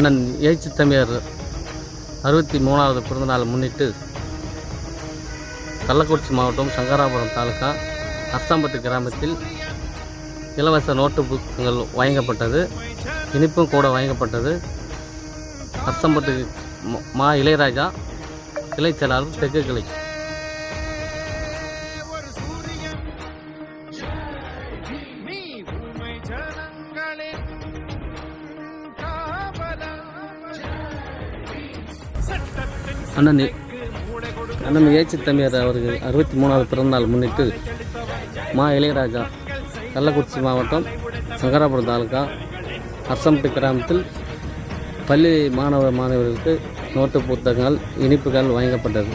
அண்ணன் ஏச்சு தமிழர் அறுபத்தி மூணாவது பிறந்தநாள் முன்னிட்டு கள்ளக்குறிச்சி மாவட்டம் சங்கராபுரம் தாலுகா அஸ்தாம்பட்டு கிராமத்தில் இலவச நோட்டு புக்குகள் வழங்கப்பட்டது இனிப்பும் கூட வழங்கப்பட்டது. அஸ்தம்பட்டு மா இளையராஜா கிளை செயலாளர் தெற்கு கிளை. அண்ணன் அண்ணன் ஏச்சி தமிழர் அவருக்கு அறுபத்தி மூணாவது பிறந்தநாள் முன்னிட்டு மா இளையராஜா கள்ளக்குறிச்சி மாவட்டம் சங்கராபுரம் தாலுகா அசம்பட்டு கிராமத்தில் பள்ளி மாணவ மாணவர்களுக்கு நோட்டு புத்தகங்கள் இனிப்புகள் வழங்கப்பட்டது.